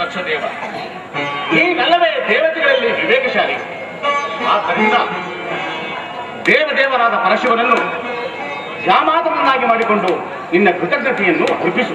ದಕ್ಷದೇವ ನೀವೆಲ್ಲವೇ ದೇವತೆಗಳಲ್ಲಿ ವಿವೇಕಶಾಲಿ. ಆದ್ದರಿಂದ ದೇವದೇವರಾದ ಪರಶಿವನನ್ನು ಜಾಮಾತನನ್ನಾಗಿ ಮಾಡಿಕೊಂಡು ನಿನ್ನ ಕೃತಜ್ಞತೆಯನ್ನು ಅರ್ಪಿಸು.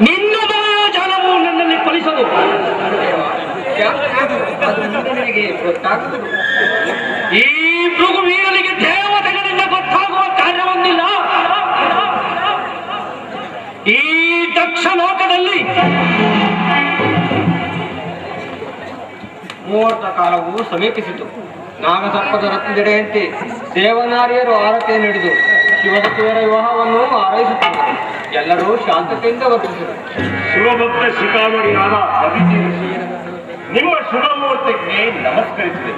ನಿನ್ನ ಜಾಲವು ನನ್ನಲ್ಲಿ ಫಲಿಸದು ಈ ಮೃಗುವೀರನಿಗೆ ದೇವತೆಗಳಿಂದ ಗೊತ್ತಾಗುವ ಕಾರ್ಯವೊಂದಿಲ್ಲ. ಈ ದಕ್ಷ ಲೋಕದಲ್ಲಿ ಮುಹೂರ್ತ ಕಾಲವು ಸಮೀಪಿಸಿತು. ನಾಗಸರ್ಪದ ರತ್ನದೆಡೆಯಂತೆ ದೇವನಾರಿಯರು ಆರತಿಯನ್ನು ಹಿಡಿದು ಶಿವದತ್ತಿಯರ ವಿವಾಹವನ್ನು ಆರೈಸುತ್ತಾರೆ ಎಲ್ಲರೂ ಶಾಂತತೆಯಿಂದ ವರ್ತಿಸಿದರು ಶಿವಭಕ್ತ ಶಿಖಾಮಣಿಯಾದ ನಿಮ್ಮ ಶುಭ ಮುಹೂರ್ತಕ್ಕೆ ನಮಸ್ಕರಿಸಿದೆ.